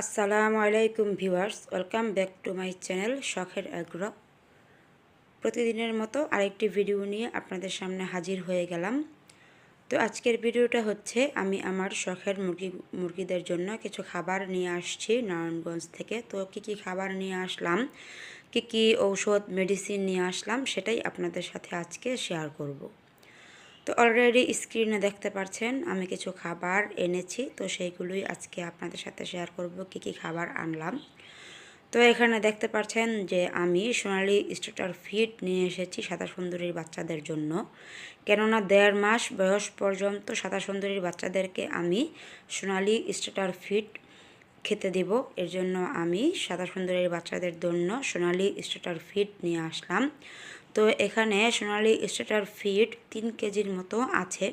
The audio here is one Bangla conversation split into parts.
আসসালামু আলাইকুম viewers, welcome back to my channel শখের আগ্রহ। প্রতিদিনের মতো আরেকটি ভিডিও নিয়ে আপনাদের সামনে হাজির হয়ে গেলাম। তো আজকের ভিডিওটা হচ্ছে, আমি আমার শখের মুরগি, মুরগিদের জন্য কিছু খাবার নিয়ে আসছি নারায়ণগঞ্জ থেকে। তো কী কী খাবার নিয়ে আসলাম, কী কী ঔষধ, মেডিসিন নিয়ে আসলাম, সেটাই আপনাদের সাথে আজকে শেয়ার করব। তো অলরেডি স্ক্রিনে দেখতে পাচ্ছেন আমি কিছু খাবার এনেছি, তো সেইগুলোই আজকে আপনাদের সাথে শেয়ার করব, কি কি খাবার আনলাম। তো এখানে দেখতে পাচ্ছেন যে আমি সোনালি স্টার্টার ফিড নিয়ে এসেছি সাদা সুন্দরীর বাচ্চাদের জন্য। কেননা দেড় মাস বয়স পর্যন্ত সাদা সুন্দরীর বাচ্চাদেরকে আমি সোনালি স্টার্টার ফিড খেতে দেব। এর জন্য আমি সাদা সুন্দরীর বাচ্চাদের জন্য সোনালি স্টার্টার ফিড নিয়ে আসলাম। তো এখানে সোনালি স্টার্টার ফিড তিন কেজির মতো আছে।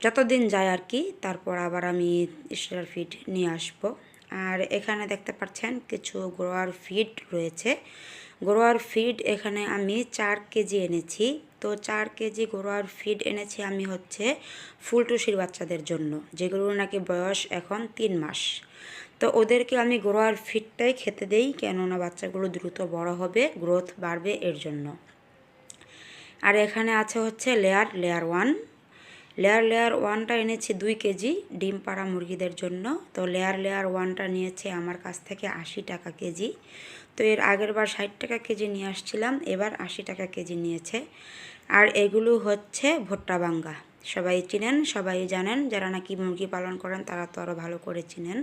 যতদিন যায় আর কি, তারপর আবার আমি স্টার ফিড নিয়ে আসব। আর এখানে দেখতে পাচ্ছেন কিছু গ্রোয়ার ফিড রয়েছে। গ্রোয়ার ফিড এখানে আমি চার কেজি এনেছি। তো চার কেজি ঘরোয়ার ফিড এনেছি আমি হচ্ছে ফুলটুসির বাচ্চাদের জন্য যেগুলো নাকি বয়স এখন তিন মাস। তো ওদেরকে আমি ঘরোয়ার ফিডটাই খেতে দেই, কেননা বাচ্চাগুলো দ্রুত বড় হবে গ্রোথ বাড়বে এর জন্য। আর এখানে আছে হচ্ছে layer layer one layer layer ওয়ানটা এনেছি দুই কেজি ডিম পাড়া মুরগিদের জন্য। তো লেয়ার লেয়ার ওয়ানটা নিয়েছে আমার কাছ থেকে আশি টাকা কেজি। তো এর আগের বার ষাট টাকা কেজি নিয়ে আসছিলাম, এবার আশি টাকা কেজি নিয়েছে। আর এগুলো হচ্ছে ভুট্টা বাঙ্গা। সবাই চিনেন, সবাই জানেন, যারা নাকি মুরগি পালন করেন তারা তো আরও ভালো করে চিনেন।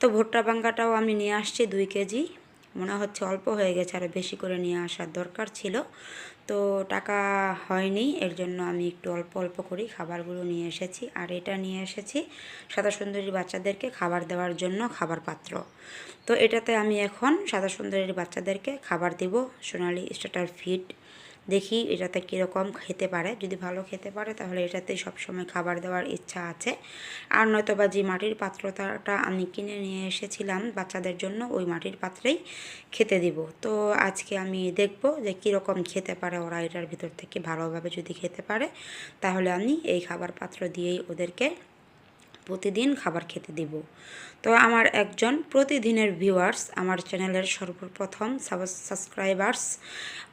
তো ভুট্টা বাঙ্গাটাও আমি নিয়ে আসছি দুই কেজি। মনে হচ্ছে অল্প হয়ে গেছে আরও বেশি করে নিয়ে আসার দরকার ছিল। তো টাকা হয়নি, এর জন্য আমি একটু অল্প অল্প করেই খাবারগুলো নিয়ে এসেছি। আর এটা নিয়ে এসেছি সাদা সুন্দরীর বাচ্চাদেরকে খাবার দেওয়ার জন্য খাবার পাত্র। তো এটাতে আমি এখন সাদা সুন্দরীর বাচ্চাদেরকে খাবার দিব। সোনালি স্টার্টার ফিড দেখি এটাতে কীরকম খেতে পারে। যদি ভালো খেতে পারে, তাহলে এটাতে সবসময় খাবার দেওয়ার ইচ্ছা আছে। আর নয়তো বা যে মাটির পাত্রটা আমি কিনে নিয়ে এসেছিলাম বাচ্চাদের জন্য, ওই মাটির পাত্রেই খেতে দিব। তো আজকে আমি দেখব যে কীরকম খেতে পারে ওরা এটার ভিতর থেকে ভালোভাবে যদি খেতে পারে, তাহলে আমি এই খাবার পাত্র দিয়েই ওদেরকে প্রতিদিন খাবার খেতে দিব। তো আমার একজন প্রতিদিনের ভিউয়ার্স আমার চ্যানেলের সর্বপ্রথম সাবস্ক্রাইবার্স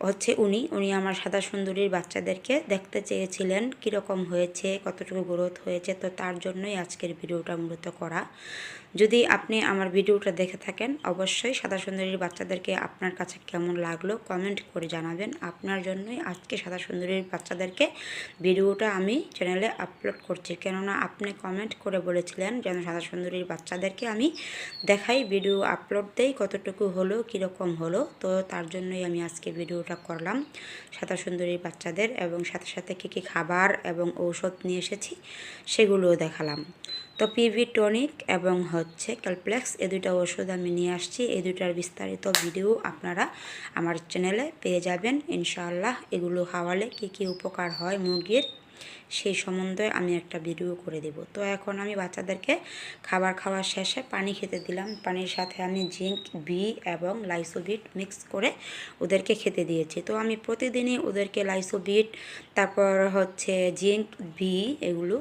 হচ্ছে উনি। উনি আমার সাদা সুন্দরীর বাচ্চাদেরকে দেখতে চেয়েছিলেন, কীরকম হয়েছে, কতটুকু গ্রোথ হয়েছে, তো তার জন্যই আজকের ভিডিওটা মূলত করা। যদি আপনি আমার ভিডিওটা দেখে থাকেন, অবশ্যই সাদা সুন্দরীর বাচ্চাদেরকে আপনার কাছে কেমন লাগল কমেন্ট করে জানাবেন। আপনার জন্যই আজকে সাদা সুন্দরীর বাচ্চাদেরকে ভিডিওটা আমি চ্যানেলে আপলোড করছি। কেননা আপনি কমেন্ট করে বলেছিলেন যেন সাদা সুন্দরীর বাচ্চাদেরকে আমি দেখাই, ভিডিও আপলোড দেই, কতটুকু হলো, কীরকম হলো। তো তার জন্যই আমি আজকে ভিডিওটা করলাম সাদা সুন্দরীর বাচ্চাদের এবং সাথে সাথে কী কী খাবার এবং ঔষধ নিয়ে এসেছি সেগুলোও দেখালাম। তো পিভি টনিক এবং হচ্ছে ক্যালপ্লেক্স এই দুইটা ওষুধ আমি নিয়ে আসছি। এই দুইটার বিস্তারিত ভিডিও আপনারা আমার চ্যানেলে পেয়ে যাবেন। ইনশাআল্লাহ এগুলো খাওয়ালে কি কি উপকার হয় মুরগির, সেই সম্বন্ধে আমি একটা ভিডিও করে দেব। তো এখন আমি বাচ্চাদেরকে খাবার খাওয়ার শেষে পানি খেতে দিলাম। পানির সাথে আমি জিঙ্ক, বি এবং লাইসোবিট মিক্স করে ওদেরকে খেতে দিয়েছি। তো আমি প্রতিদিনই ওদেরকে লাইসোবিট, তারপর হচ্ছে জিঙ্ক, বি এগুলো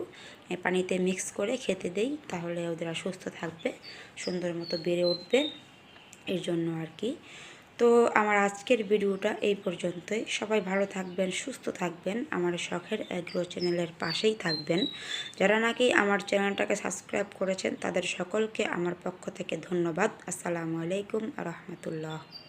পানিতে মিক্স করে খেতে দেই, তাহলে ওদের সুস্থ থাকবে, সুন্দর মতো বেড়ে উঠবে, এর জন্য আর কি। তো আমার আজকের ভিডিওটা এই পর্যন্তই। সবাই ভালো থাকবেন, সুস্থ থাকবেন, আমার শখের অ্যাগ্রো চ্যানেলের পাশেই থাকবেন। যারা নাকি আমার চ্যানেলটাকে সাবস্ক্রাইব করেছেন, তাদের সকলকে আমার পক্ষ থেকে ধন্যবাদ। আসসালামু আলাইকুম রহমতুল্লাহ।